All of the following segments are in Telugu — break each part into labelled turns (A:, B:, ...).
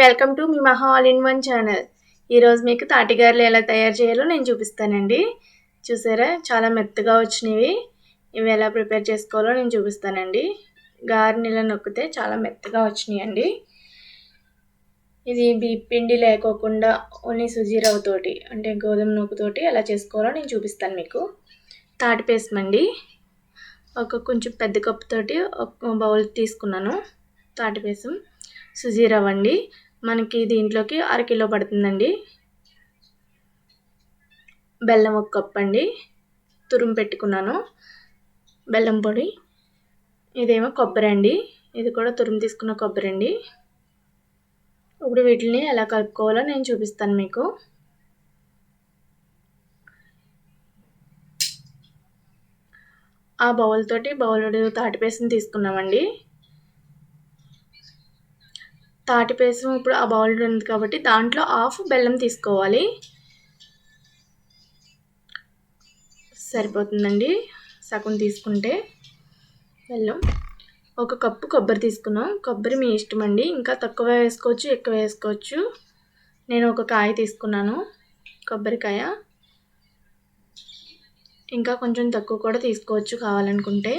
A: వెల్కమ్ టు మీ మహా ఆల్ ఇన్ వన్ ఛానల్. ఈరోజు మీకు తాటిగారులు ఎలా తయారు చేయాలో నేను చూపిస్తానండి. చూసారా? చాలా మెత్తగా వచ్చినవి. ఇవి ఎలా ప్రిపేర్ చేసుకోవాలో నేను చూపిస్తానండి. గారెని ఇలా నొక్కితే చాలా మెత్తగా వచ్చినాయి అండి ఇది బీప్ పిండి లేకోకుండా ఓన్లీ సుజీరవ్వతోటి అంటే గోధుమ నూకతోటి ఎలా చేసుకోవాలో నేను చూపిస్తాను మీకు. తాటి పేసమండి ఒక కొంచెం పెద్ద కప్పుతోటి ఒక బౌల్ తీసుకున్నాను. తాటి పేసం సుజీ అండి. మనకి దీంట్లోకి అరకిలో పడుతుందండి. బెల్లం ఒక కప్ అండి. తురుము పెట్టుకున్నాను. బెల్లం పొడి. ఇదేమో కొబ్బరి అండి. ఇది కూడా తురుము తీసుకున్న కొబ్బరి అండి. ఇప్పుడు వీటిని ఎలా కలుపుకోవాలో నేను చూపిస్తాను మీకు. ఆ బౌల్ తోటి బౌల్ తాటిపేసిన తీసుకున్నామండి. తాటిపేసం ఇప్పుడు ఆ బౌల్ ఉంది కాబట్టి దాంట్లో హాఫ్ బెల్లం తీసుకోవాలి. సరిపోతుందండి. సగం తీసుకుంటే బెల్లం. ఒక కప్పు కొబ్బరి తీసుకున్నాం. కొబ్బరి మీ ఇష్టం అండి. ఇంకా తక్కువ వేసుకోవచ్చు ఎక్కువ వేసుకోవచ్చు. నేను ఒక కాయ తీసుకున్నాను కొబ్బరికాయ. ఇంకా కొంచెం తక్కువ కూడా తీసుకోవచ్చు కావాలనుకుంటే.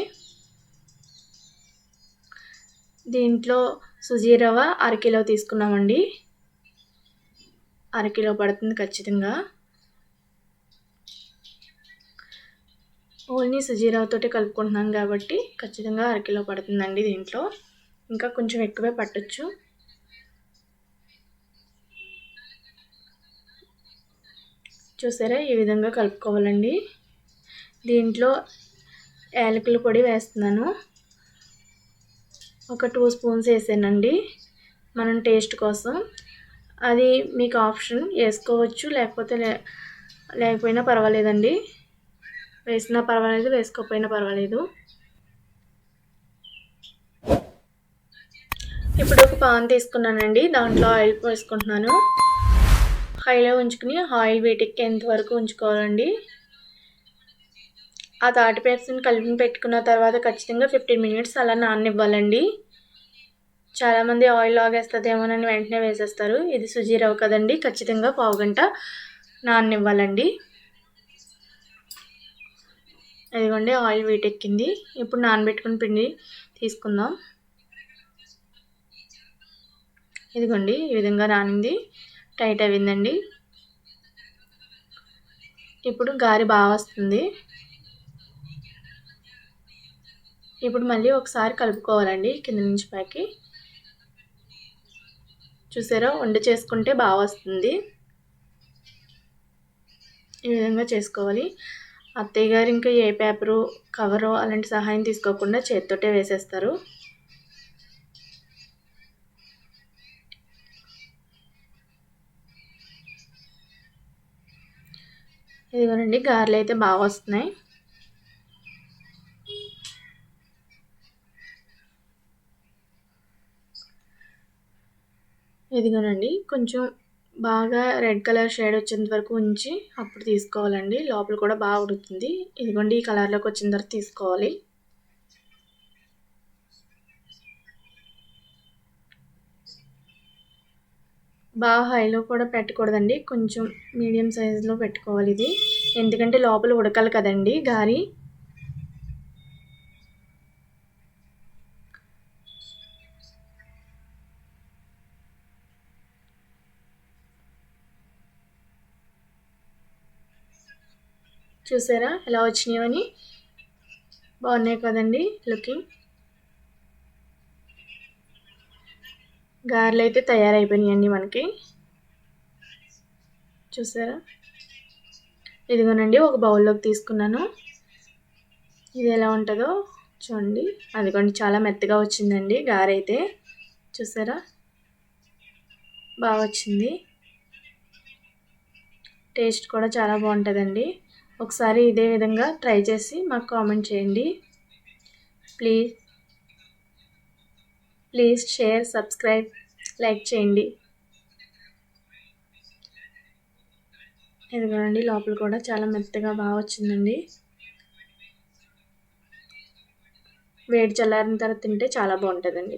A: దీంట్లో సుజీ రవ్వ అరకిలో తీసుకున్నామండి. అరకిలో పడుతుంది ఖచ్చితంగా. ఓన్లీ సుజీరవతో కలుపుకుంటున్నాం కాబట్టి ఖచ్చితంగా అరకిలో పడుతుందండి దీంట్లో. ఇంకా కొంచెం ఎక్కువే పట్టచ్చు. చూసారా? ఈ విధంగా కలుపుకోవాలండి. దీంట్లో యాలకుల పొడి వేస్తున్నాను. ఒక టూ స్పూన్స్ వేసానండి. మనం టేస్ట్ కోసం. అది మీకు ఆప్షన్ వేసుకోవచ్చు లేకపోతే లేకపోయినా పర్వాలేదండి. వేసినా పర్వాలేదు వేసుకోకపోయినా పర్వాలేదు. ఇప్పుడు ఒక పాన్ తీసుకున్నానండి. దాంట్లో ఆయిల్ వేసుకుంటున్నాను హైలో ఉంచుకుని ఆయిల్ వేటెక్కేంత వరకు ఉంచుకోవాలండి. ఆ తాటి పేస్ట్ని కలిపి పెట్టుకున్న తర్వాత ఖచ్చితంగా ఫిఫ్టీన్ మినిట్స్ అలా నాననివ్వాలండి. చాలామంది ఆయిల్ ఆగేస్తుందేమోనని వెంటనే వేసేస్తారు. ఇది సుజీ రవ్వ కదండి. ఖచ్చితంగా పావు గంట నాననివ్వాలండి. ఇదిగోండి ఆయిల్ వీటెక్కింది. ఇప్పుడు నానబెట్టుకుని పిండి తీసుకుందాం. ఇదిగోండి ఈ విధంగా నానింది. టైట్ అయిందండి ఇప్పుడు గారి బాగా వస్తుంది. ఇప్పుడు మళ్ళీ ఒకసారి కలుపుకోవాలండి కింద నుంచి పైకి. చూసారా? వంట చేసుకుంటే బాగా వస్తుంది. ఈ విధంగా చేసుకోవాలి. అత్తయ్య గారు ఇంకా ఏ పేపరు కవరు అలాంటి సహాయం తీసుకోకుండా చేతితోటే వేసేస్తారు. ఇదిగోనండి గారెలు అయితే బాగా వస్తున్నాయి. ఇదిగోనండి కొంచెం బాగా రెడ్ కలర్ షేడ్ వచ్చేంత వరకు ఉంచి అప్పుడు తీసుకోవాలండి. లోపల కూడా బాగా ఉడుతుంది ఇదిగోండి ఈ కలర్లోకి వచ్చిన తర్వాత తీసుకోవాలి. బాగా హైలో కూడా పెట్టకూడదండి. కొంచెం మీడియం సైజులో పెట్టుకోవాలి ఇది. ఎందుకంటే లోపల ఉడకాలి కదండి గారి చూసారా? ఎలా వచ్చినాయని? బాగున్నాయి కదండి లుకింగ్. గారెలు అయితే తయారైపోయినాయండి మనకి. చూసారా? ఇదిగోనండి ఒక బౌల్లోకి తీసుకున్నాను. ఇది ఎలా ఉంటుందో చూడండి. అదిగోండి చాలా మెత్తగా వచ్చిందండి గారైతే. చూసారా? బాగా వచ్చింది. టేస్ట్ కూడా చాలా బాగుంటుందండి. ఒకసారి ఇదే విధంగా ట్రై చేసి మాకు కామెంట్ చేయండి. Please please share subscribe like చేయండి. ఇదిగోండి లోపల కూడా చాలా మెత్తగా బాగా వచ్చిందండి. వేడి చల్లారిన తర్వాత తింటే చాలా బాగుంటుందండి.